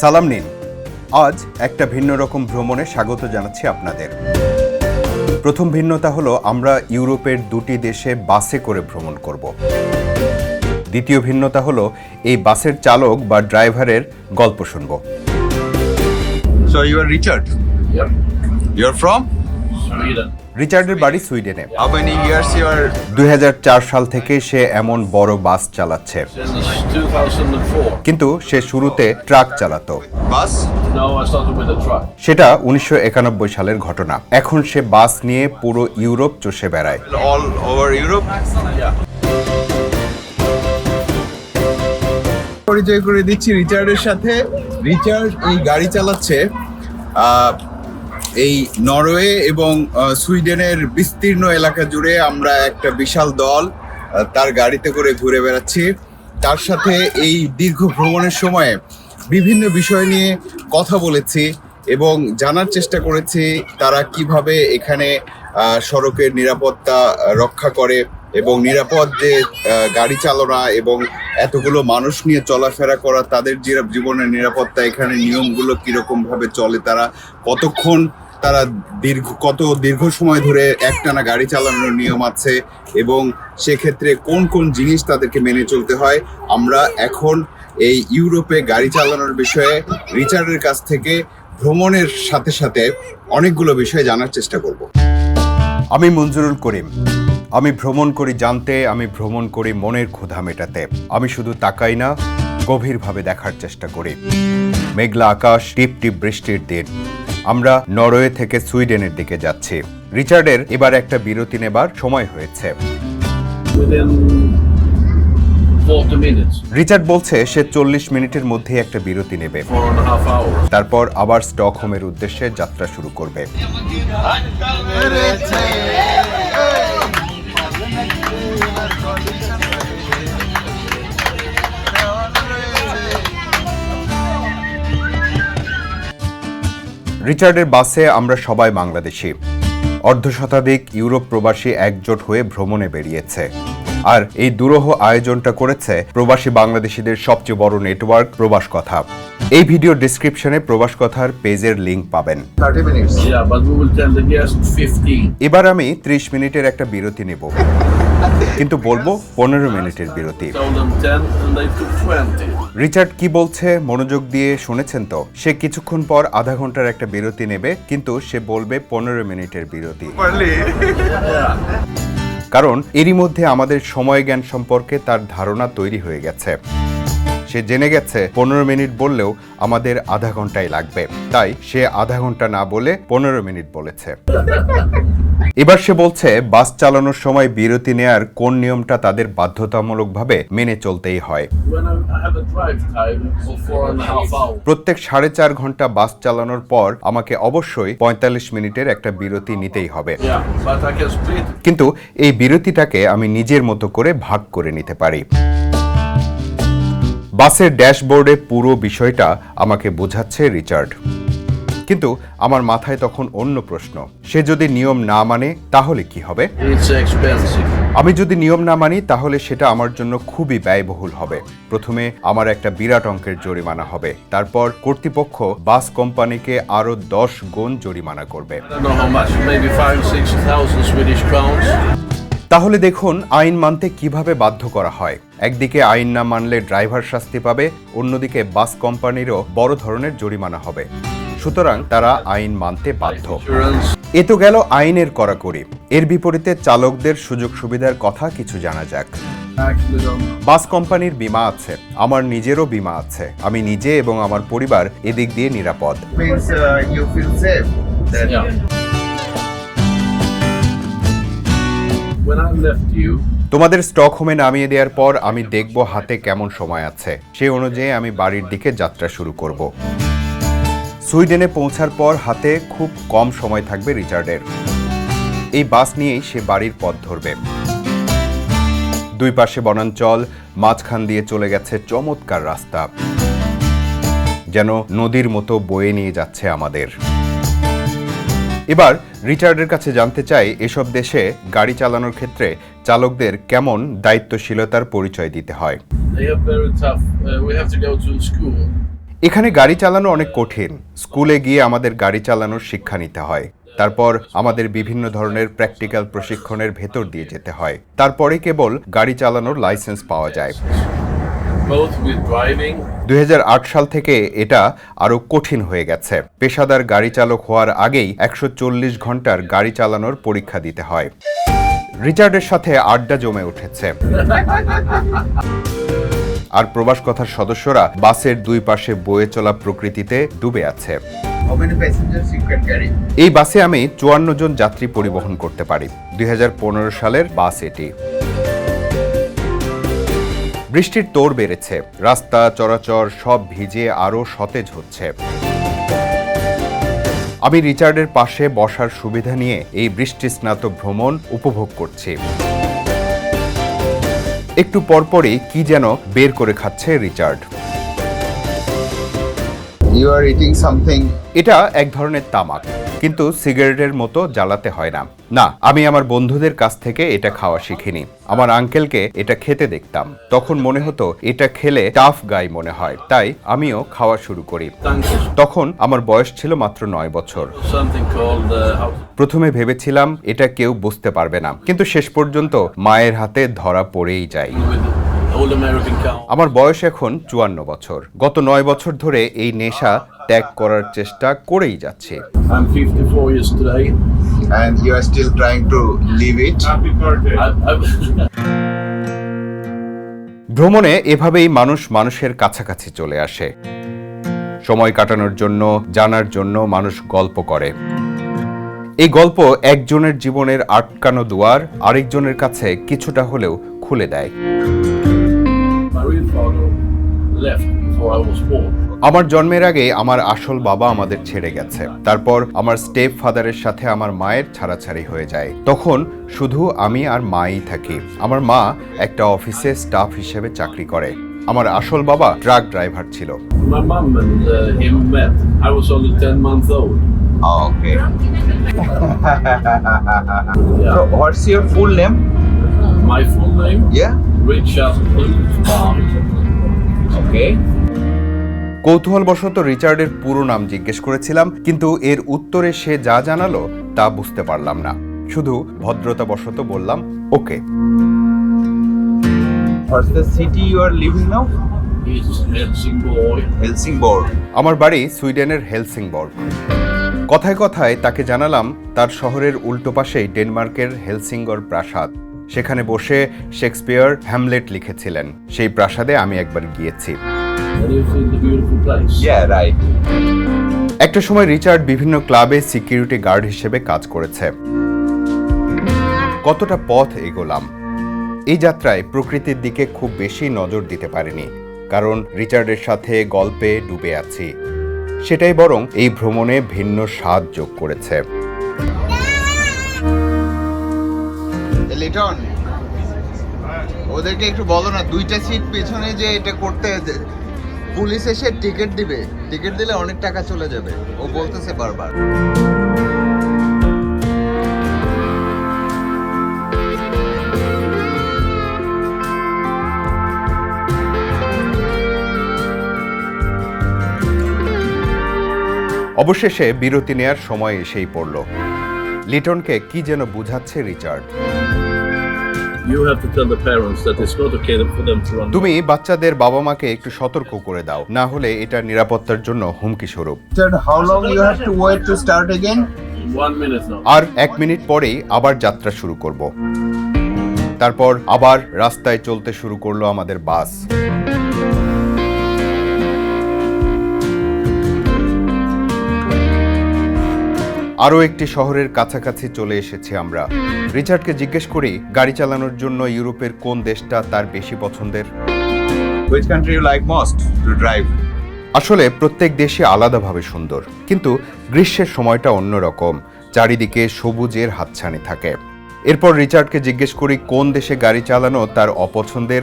সালাম নিন। আজ একটা ভিন্ন রকম ভ্রমণে স্বাগত জানাচ্ছি আপনাদের। প্রথম ভিন্নতা হলো আমরা ইউরোপের দুটি দেশে বাসে করে ভ্রমণ করব। দ্বিতীয় ভিন্নতা হলো এই বাসের চালক বা ড্রাইভারের গল্প শুনব। So you are Richard you are from? রিচার্ডের বাড়ি সুইডেনে? দুই সাল থেকে সে এমন বড় বাস চালাচ্ছে। কিন্তু সে শুরুতে ট্রাক চালাতো. সেটা উনিশশো একানব্বই সালের ঘটনা। এখন সে বাস নিয়ে পুরো ইউরোপ চষে বেড়ায়? পরিচয় করে দিচ্ছি রিচার্ডের সাথে। রিচার্ড এই গাড়ি চালাচ্ছে এই নরওয়ে এবং সুইডেনের বিস্তীর্ণ এলাকা জুড়ে আমরা একটা বিশাল দল তার গাড়িতে করে ঘুরে বেড়াচ্ছি। তার সাথে এই দীর্ঘ ভ্রমণের সময়ে বিভিন্ন বিষয় নিয়ে কথা বলেছি এবং জানার চেষ্টা করেছি তারা কীভাবে এখানে সড়কের নিরাপত্তা রক্ষা করে এবং নিরাপদ যে গাড়ি চালনা এবং এতগুলো মানুষ নিয়ে চলাফেরা করা, তাদের যে জীবনের নিরাপত্তা, এখানে নিয়মগুলো কীরকম ভাবে চলে, তারা কতক্ষণ তারা দীর্ঘ, কত দীর্ঘ সময় ধরে একটানা গাড়ি চালানোর নিয়ম আছে এবং সেক্ষেত্রে কোন কোন জিনিস তাদেরকে মেনে চলতে হয়, আমরা এখন এই ইউরোপে গাড়ি চালানোর বিষয়ে রিচার্ডের কাছ থেকে ভ্রমণের সাথে সাথে অনেকগুলো বিষয় জানার চেষ্টা করব। আমি মঞ্জুরুল করিম। আমি ভ্রমণ করি জানতে আমি ভ্রমণ করি মনের ক্ষুধা মেটাতে। আমি শুধু তাকাই না গভীরভাবে দেখার চেষ্টা করি। মেঘলা আকাশ টিপ টিপ বৃষ্টির দিন। আমরা নরওয়ে থেকে সুইডেনের দিকে যাচ্ছি। রিচার্ডের এবার একটা বিরতি নেবার সময় হয়েছে। Within 40 minutes. রিচার্ড বলছে সে চল্লিশ মিনিটের মধ্যেই একটা বিরতি নেবে. তারপর আবার স্টকহোমের উদ্দেশ্যে যাত্রা শুরু করবে। রিচার্ডের বাসে আমরা সবাই বাংলাদেশি। অর্ধ শতাধিক ইউরোপ প্রবাসী একজোট হয়ে ভ্রমণে বেরিয়েছে। আর এই দুরূহ আয়োজনটা করেছে প্রবাসী বাংলাদেশিদের সবচেয়ে বড় নেটওয়ার্ক প্রবাস কথা। এই ভিডিও ডিসক্রিপশনে প্রবাস কথার পেজের লিংক পাবেন। Thirty minutes. Yeah, but we will tell the guest 15. এবার আমি 30 মিনিটের একটা বিরতি নেব। কিন্তু বলব, পনেরো মিনিটের বিরতি। Told them 10 and they took 20. Richard কি বলছে? মনোযোগ দিয়ে শুনেছেন তো? সে কিছুক্ষণ পর আধা ঘণ্টার একটা বিরতি নেবে, কিন্তু সে বলবে পনেরো মিনিটের বিরতি। কারণ এরই মধ্যে আমাদের সময় জ্ঞান সম্পর্কে তার ধারণা তৈরি হয়ে গেছে। সে জেনে গেছে, পনেরো মিনিট বললেও আমাদের আধা ঘন্টাই লাগবে তাই সে আধা ঘণ্টা না বলে পনেরো মিনিট বলেছে এবার সে বলছে, বাস চালানোর সময় বিরতি নেয়ার কোন নিয়মটা তাদের বাধ্যতামূলকভাবে মেনে চলতেই হয়. প্রত্যেক সাড়ে চার ঘণ্টা বাস চালানোর পর আমাকে অবশ্যই পঁয়তাল্লিশ মিনিটের একটা বিরতি নিতেই হবে. কিন্তু এই বিরতিটাকে আমি নিজের মতো করে ভাগ করে নিতে পারি বাসের ড্যাশবোর্ডে পুরো বিষয়টা আমাকে বোঝাচ্ছে রিচার্ড। কিন্তু আমার মাথায় তখন অন্য প্রশ্ন সে যদি নিয়ম না মানে তাহলে কি হবে? আমি যদি নিয়ম না মানি তাহলে সেটা আমার জন্য খুবই ব্যয়বহুল হবে। প্রথমে আমার একটা বিরাট অঙ্কের জরিমানা হবে তারপর কর্তৃপক্ষ বাস কোম্পানিকে আরও দশ গুণ জরিমানা করবে। তাহলে দেখুন আইন মানতে কীভাবে বাধ্য করা হয়। একদিকে আইন না মানলে ড্রাইভার শাস্তি পাবে অন্যদিকে বাস কোম্পানিরও বড় ধরনের জরিমানা হবে। সুতরাং তারা আইন মানতে বাধ্য। এ তো গেল আইনের কড়াকড়ি। এর বিপরীতে চালকদের সুযোগ সুবিধার কথা কিছু জানা যাক। বাস কোম্পানির বীমা আছে। আমার নিজেরও বীমা আছে। আমি নিজে এবং আমার পরিবার এদিক দিয়ে নিরাপদ। তোমাদের স্টকহোমে নামিয়ে দেওয়ার পর আমি দেখব হাতে কেমন সময় আছে। সেই অনুযায়ী আমি বাড়ির দিকে যাত্রা শুরু করব। সুইডেনে পৌঁছার পর হাতে খুব কম সময় থাকবে রিচার্ডের। এই বাস নিয়েই সে বাড়ির পথ ধরবে। দুই পাশে বনাঞ্চল, মাঝখান দিয়ে চলে গেছে চমৎকার রাস্তা। যেন নদীর মতো বয়ে নিয়ে যাচ্ছে আমাদের। এবার রিচার্ডের কাছে জানতে চাই এসব দেশে গাড়ি চালানোর ক্ষেত্রে চালকদের কেমন দায়িত্বশীলতার পরিচয় দিতে হয়. Uh. এখানে গাড়ি চালানো অনেক কঠিন স্কুলে গিয়ে আমাদের গাড়ি চালানোর শিক্ষা নিতে হয় তারপর আমাদের বিভিন্ন ধরনের প্র্যাকটিক্যাল প্রশিক্ষণের ভেতর দিয়ে যেতে হয় তারপরে কেবল গাড়ি চালানোর লাইসেন্স পাওয়া যায় দুই হাজার আট সাল থেকে এটা আরও কঠিন হয়ে গেছে। পেশাদার গাড়ি চালক হওয়ার আগেই একশো ঘণ্টার গাড়ি চালানোর পরীক্ষা দিতে হয়। রিচার্ডের সাথে আড্ডা জমে উঠেছে। আর প্রবাস কথার সদস্যরা বাসের দুই পাশে বয়ে চলা প্রকৃতিতে ডুবে আছে? এই বাসে আমি চুয়ান্ন জন যাত্রী পরিবহন করতে পারি। দুই হাজার পনেরো সালের বাস এটি। বৃষ্টির তোড় বেড়েছে রাস্তা চরাচর সব ভিজে আরও সতেজ হচ্ছে। আমি রিচার্ডের পাশে বসার সুবিধা নিয়ে এই বৃষ্টি স্নাত ভ্রমণ উপভোগ করছি। একটু পরপরই কি যেন বের করে খাচ্ছে Richard. You are eating something. এটা এক ধরনের তামাক। কিন্তু সিগারেটের মতো জ্বালাতে হয় না। না আমি আমার বন্ধুদের কাছ থেকে এটা খাওয়া শিখিনি। আমার আঙ্কেলকে এটা খেতে দেখতাম। তখন মনে হতো এটা খেলে টাফ গাই মনে হয়। তাই আমিও খাওয়া শুরু করি। তখন আমার বয়স ছিল মাত্র নয় বছর। Uh, প্রথমে ভেবেছিলাম এটা কেউ বুঝতে পারবে না। কিন্তু শেষ পর্যন্ত মায়ের হাতে ধরা পড়েই যায়। আমার বয়স এখন চুয়ান্ন বছর। গত নয় বছর ধরে এই নেশা ত্যাগ করার চেষ্টা করেই যাচ্ছে। I'm 54 years today. And you are still trying to leave it. I, I, ভ্রমণে এভাবেই মানুষ মানুষের কাছাকাছি চলে আসে। সময় কাটানোর জন্য জানার জন্য মানুষ গল্প করে। এই গল্প একজনের জীবনের আটকানো দুয়ার আরেকজনের কাছে কিছুটা হলেও খুলে দেয়। আমার জন্মের আগে আমার আসল বাবা আমাদের ছেড়ে গেছে তারপর আমার স্টেপ ফাদারের সাথে আমার মায়ের ছাড়াছাড়ি হয়ে যায় তখন শুধু আমি আর মাই থাকি আমার মা একটা অফিসে স্টাফ হিসেবে চাকরি করে আমার আসল বাবা ট্রাক ড্রাইভার ছিল uh, him met. I was only 10 months old. Oh, okay. So, what's your full name? My full name, Yeah. Richard Hultman. Okay. কৌতূহলবশত রিচার্ডের পুরো নাম জিজ্ঞেস করেছিলাম কিন্তু এর উত্তরে সে যা জানালো তা বুঝতে পারলাম না শুধু ভদ্রতাবশত বললাম ওকে? He's Helsingborg. Helsingborg. আমার বাড়ি সুইডেনের হেলসিংবর্গ কথায় কথায় তাকে জানালাম তার শহরের উল্টো পাশেই ডেনমার্কের হেলসিঙ্গর প্রাসাদ সেখানে বসে শেক্সপিয়ার হ্যামলেট লিখেছিলেন। সেই প্রাসাদে আমি একবার গিয়েছি. একটা সময় রিচার্ড বিভিন্ন ক্লাবে সিকিউরিটি গার্ড হিসেবে কাজ করেছে। কতটা পথ এগোলাম। এই যাত্রায় প্রকৃতির দিকে খুব বেশি নজর দিতে পারিনি কারণ রিচার্ডের সাথে গল্পে ডুবে আছি। সেটাই বরং এই ভ্রমণে ভিন্ন স্বাদ যোগ করেছে। লিটন ওদেরকে একটু বলো না, দুইটা সিট পেছনে যে এটা করতে পুলিশ এসে টিকিট দিবে। টিকিট দিলে অনেক টাকা চলে যাবে। ও বলতেছে বারবার। অবশেষে বিরতি নেয়ার সময় এসেই পড়ল। লিটনকে কি যেন বুঝাচ্ছে রিচার্ড। তুমি বাচ্চাদের বাবা মাকে একটু সতর্ক করে দাও না হলে এটা নিরাপত্তার জন্য হুমকি স্বরূপ. আর এক মিনিট পরেই আবার যাত্রা শুরু করব। তারপর আবার রাস্তায় চলতে শুরু করল আমাদের বাস। আরও একটি শহরের কাছাকাছি চলে এসেছি আমরা। রিচার্ডকে জিজ্ঞেস করি গাড়ি চালানোর জন্য ইউরোপের কোন দেশটা তার বেশি পছন্দের? আসলে প্রত্যেক দেশে আলাদাভাবে সুন্দর কিন্তু গ্রীষ্মের সময়টা অন্যরকম চারিদিকে সবুজের হাতছানি থাকে। এরপর রিচার্ডকে জিজ্ঞেস করি কোন দেশে গাড়ি চালানো তার অপছন্দের?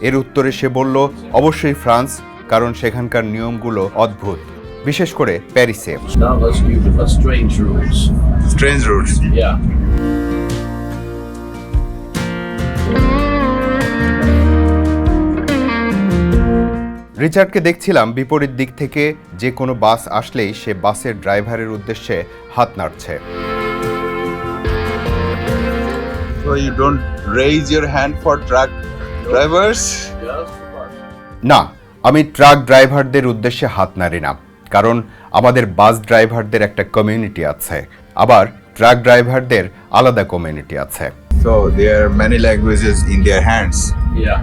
এর উত্তরে সে বলল অবশ্যই ফ্রান্স কারণ সেখানকার নিয়মগুলো অদ্ভুত। বিশেষ করে প্যারিসে। রিচার্ডকে দেখছিলাম বিপরীত দিক থেকে যে কোনো বাস আসলেই সে বাসের ড্রাইভারের উদ্দেশ্যে হাত নাড়ছে? না আমি ট্রাক ড্রাইভারদের উদ্দেশ্যে হাত নাড়ি না। কারণ আমাদের বাস ড্রাইভারদের একটা কমিউনিটি আছে আবার ট্রাক ড্রাইভারদের আলাদা কমিউনিটি আছে in their hands. yeah.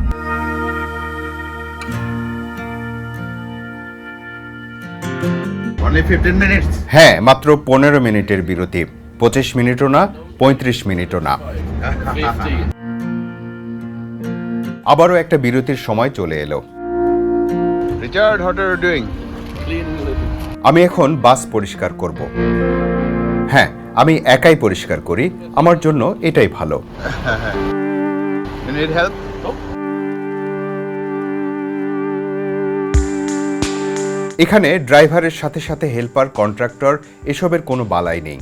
Only 15 minutes. হ্যাঁ মাত্র পনেরো মিনিটের বিরতি পঁচিশ মিনিটও না পঁয়ত্রিশ মিনিটও না আবারও একটা বিরতির সময় চলে এলো what are you আমি এখন বাস পরিষ্কার করব। হ্যাঁ আমি একাই পরিষ্কার করি। আমার জন্য এটাই ভালো? এখানে ড্রাইভারের সাথে সাথে হেল্পার কন্ট্রাক্টর এসবের কোনো বালাই নেই।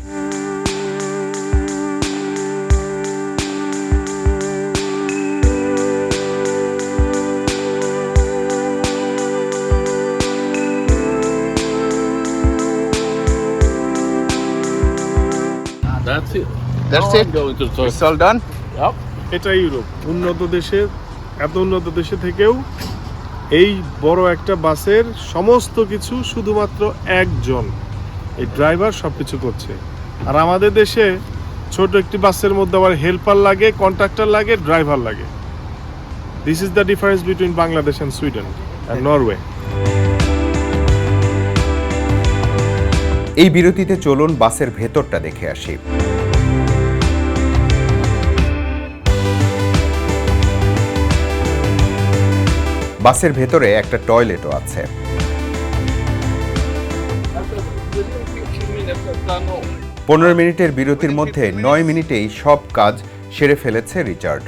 That's it. That's Now it? I'm going to the toilet. It's all done? Yep. এটাই ইউরোপ উন্নত দেশে এত উন্নত দেশে থেকেও এই বড় একটা বাসের সমস্ত কিছু শুধুমাত্র একজন এই ড্রাইভার সব কিছু করছে আর আমাদের দেশে ছোট একটি বাসের মধ্যে আবার হেল্পার লাগে কন্ট্রাক্টর লাগে ড্রাইভার লাগে this is the difference between Bangladesh and Sweden and Norway এই বিরতিতে চলুন বাসের ভেতরটা দেখে আসি বাসের ভেতরে একটা টয়লেটও আছে। পনেরো মিনিটের বিরতির মধ্যে নয় মিনিটেই সব কাজ সেরে ফেলেছে রিচার্ড।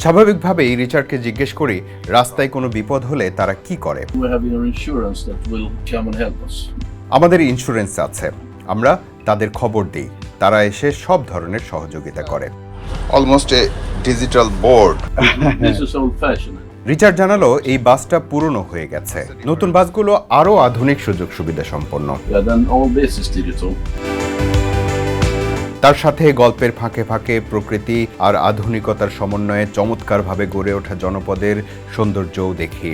স্বাভাবিকভাবেই রিচার্ডকে জিজ্ঞেস করি রাস্তায় কোনো বিপদ হলে তারা কি করে? আমাদের ইন্স্যুরেন্স আছে। আমরা তাদের খবর দিই। তারা এসে সব ধরনের সহযোগিতা করে Almost a digital board. This is old fashioned. Richard জানালো এই বাসটা পুরনো হয়ে গেছে নতুন বাসগুলো আরও আধুনিক সুযোগ সুবিধা সম্পন্ন. তার সাথে গল্পের ফাঁকে ফাঁকে প্রকৃতি আর আধুনিকতার সমন্বয়ে চমৎকারভাবে গড়ে ওঠা জনপদের সৌন্দর্যও দেখি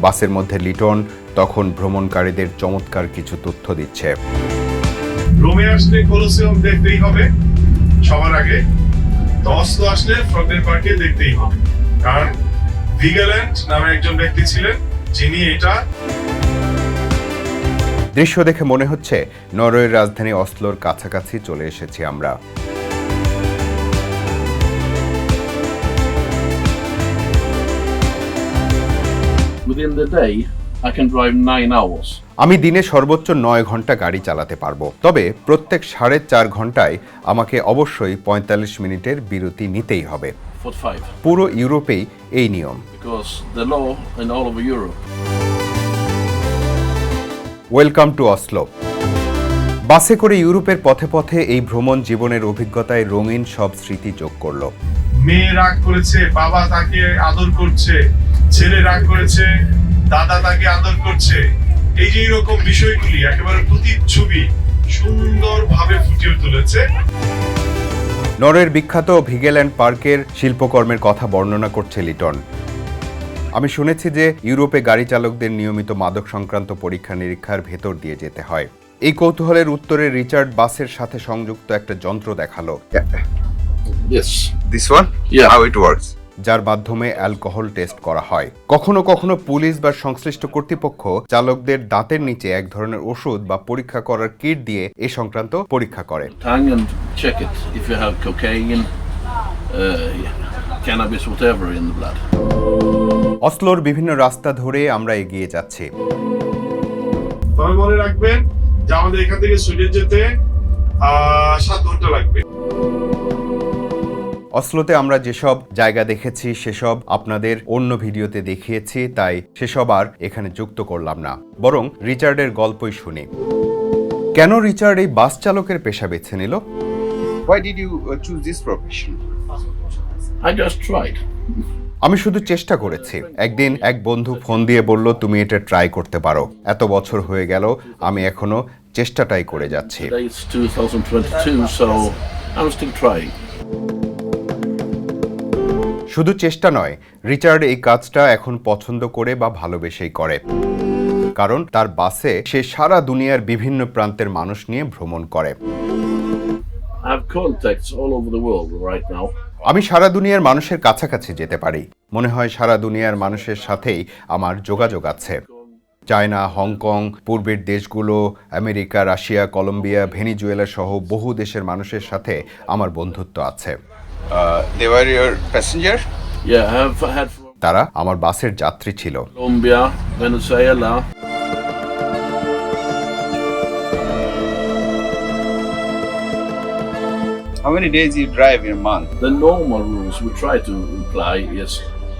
বাসের মধ্যে লিটন তখন ভ্রমণকারীদের চমৎকার কিছু তথ্য দিচ্ছে রোমে আসলে কোলোসিয়াম দেখতেই হবে। সবার আগে তো অস্লো আসলে ফ্রগনের পার্কে দেখতেই হবে। কারণ ভিগাল্যান্ড নামে একজন ব্যক্তি ছিলেন যিনি এটা দৃশ্য দেখে মনে হচ্ছে নরওয়ের রাজধানী অসলোর কাছাকাছি চলে এসেছি আমরা। Within the day, I can drive nine hours. আমি দিনে সর্বোচ্চ নয় ঘণ্টা গাড়ি চালাতে পারব। তবে প্রত্যেক সাড়ে চার ঘন্টায় আমাকে অবশ্যই পঁয়তাল্লিশ মিনিটের বিরতি নিতেই হবে। পুরো ইউরোপেই এই নিয়ম। Because the law in all over Europe. Welcome to Oslo বাসে করে ইউরোপের পথে পথে এই ভ্রমণ জীবনের অভিজ্ঞতায় রঙিন সব স্মৃতি যোগ করল। মেয়ে রাগ করেছে বাবা তাকে আদর করছে ছেলে রাগ করেছে দাদা তাকে আদর করছে এই যে এরকম বিষয়গুলি একেবারে প্রতিচ্ছবি সুন্দরভাবে ফুটিয়ে তুলেছে নরওয়ের বিখ্যাত ভিগেল্যান্ড পার্কের শিল্পকর্মের কথা বর্ণনা করছে লিটন আমি শুনেছি যে ইউরোপে গাড়ি চালকদের নিয়মিত মাদক সংক্রান্ত পরীক্ষা নিরীক্ষার ভেতর দিয়ে যেতে হয় এই কৌতূহলের উত্তরে রিচার্ড বাসের সাথে সংযুক্ত একটা যন্ত্র দেখাল one? Yeah. How it works? যার মাধ্যমে অ্যালকোহল টেস্ট করা হয়। কখনো কখনো পুলিশ বা সংশ্লিষ্ট কর্তৃপক্ষ চালকদের দাঁতের নিচে এক ধরনের ওষুধ বা পরীক্ষা করার কিট দিয়ে এ সংক্রান্ত পরীক্ষা করে। Uh. অসলোর বিভিন্ন রাস্তা ধরে আমরা এগিয়ে যাচ্ছি। তবে মনে রাখবেন যে আমাদের এখান থেকে সুইডেন যেতে আহ, সাত ঘণ্টা লাগবে। অসলোতে আমরা যেসব জায়গা দেখেছি সেসব আপনাদের অন্য ভিডিওতে দেখিয়েছি তাই সেসব আর এখানে যুক্ত করলাম না। বরং রিচার্ডের গল্পই শুনি। কেন রিচার্ড এই বাস চালকের পেশা বেছে নিল? Why did you uh, choose this profession? I just tried. আমি শুধু চেষ্টা করেছি। একদিন এক বন্ধু ফোন দিয়ে বলল তুমি এটা ট্রাই করতে পারো। এত বছর হয়ে গেল আমি এখনও চেষ্টাটাই করে যাচ্ছি। শুধু চেষ্টা নয় রিচার্ড এই কাজটা এখন পছন্দ করে বা ভালোবেসেই করে। কারণ তার বাসে সে সারা দুনিয়ার বিভিন্ন প্রান্তের মানুষ নিয়ে ভ্রমণ করে. আমি সারা দুনিয়ার মানুষের কাছাকাছি যেতে পারি। মনে হয় সারা দুনিয়ার মানুষের সাথেই আমার যোগাযোগ আছে। চায়না হংকং পূর্বের দেশগুলো আমেরিকা রাশিয়া কলম্বিয়া ভেনিজুয়েলা সহ বহু দেশের মানুষের সাথে আমার বন্ধুত্ব আছে। They were your passenger? Yeah, I have had from তারা আমার বাসের যাত্রী ছিল Colombia, Venezuela, How many days you drive in a month? the normal rules we try to apply is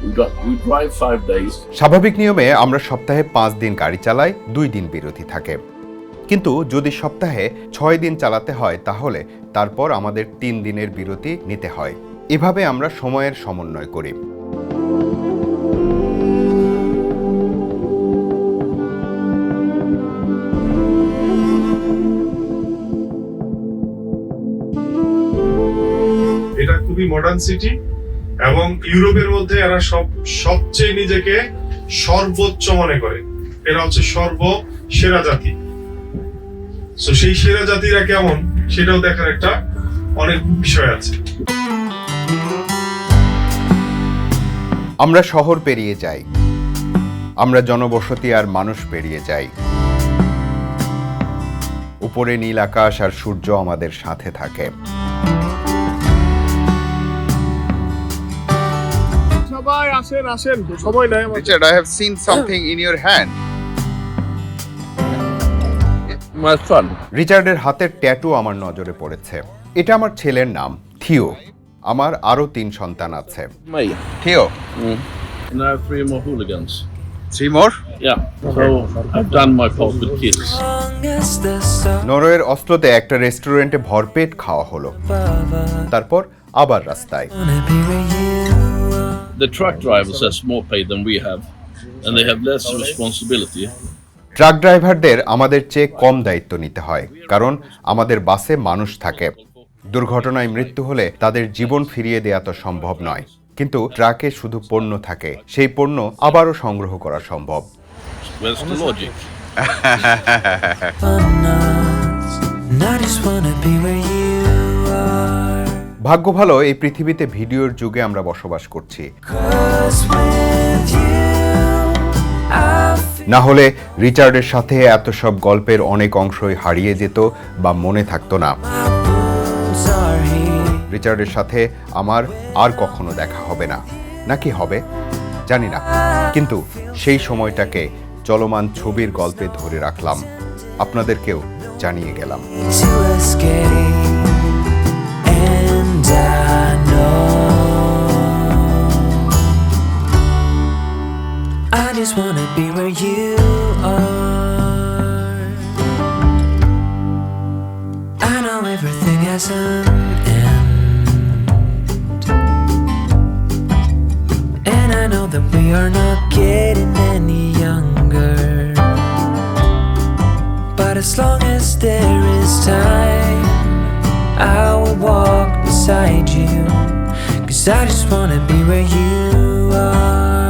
we drive five days. স্বাভাবিক নিয়মে আমরা সপ্তাহে পাঁচ দিন গাড়ি চালাই দুই দিন বিরতি থাকে কিন্তু যদি সপ্তাহে ছয় দিন চালাতে হয়, তাহলে তারপর আমাদের তিন দিনের বিরতি নিতে হয়। এভাবে আমরা সময়ের সমন্বয় করি। এটা খুবই মডার্ন সিটি এবং ইউরোপের মধ্যে এরা সব, সবচেয়ে নিজেকে সর্বোচ্চ মনে করে। এরা হচ্ছে সর্ব সেরা জাতি। তো সেই সেরা জাতিরা কেমন সেটাও দেখার একটা অনেক বিষয় আছে আমরা শহর পেরিয়ে যাই আমরা জনবসতি আর মানুষ পেরিয়ে যাই উপরে নীল আকাশ আর সূর্য আমাদের সাথে থাকে সবাই আসেন আসেন সময় নাই আমাদের। Richard, I have seen something in your hand. My son. রিচার্ডের হাতের ট্যাটু আমার নজরে পড়েছে। এটা আমার ছেলের নাম থিও। আমার আরও তিন সন্তান আছে। থিও। নরওয়ের অস্ত্রতে একটা রেস্টুরেন্টে ভরপেট খাওয়া হলো। তারপর আবার রাস্তায়। The truck driver says more we have, and. Truck ড্রাইভারদের আমাদের চেয়ে কম দায়িত্ব নিতে হয় কারণ আমাদের বাসে মানুষ থাকে। দুর্ঘটনায় মৃত্যু হলে তাদের জীবন ফিরিয়ে দেয়া তো সম্ভব নয় কিন্তু ট্রাকে শুধু পণ্য থাকে সেই পণ্য আবারও সংগ্রহ করা সম্ভব. ভাগ্য ভালো এই পৃথিবীতে ভিডিওর যুগে আমরা বসবাস করছি। না হলে রিচার্ডের সাথে এত সব গল্পের অনেক অংশই হারিয়ে যেত বা মনে থাকতো না. রিচার্ডের সাথে আমার আর কখনো দেখা হবে না। নাকি হবে? জানি না। কিন্তু সেই সময়টাকে চলমান ছবির গল্পে ধরে রাখলাম। আপনাদেরকেও জানিয়ে গেলাম। I just wanna be you are. I know everything has an end. And I know that we are not getting any younger. But as long as there is time, I will walk beside you. Cause I just wanna be where you are.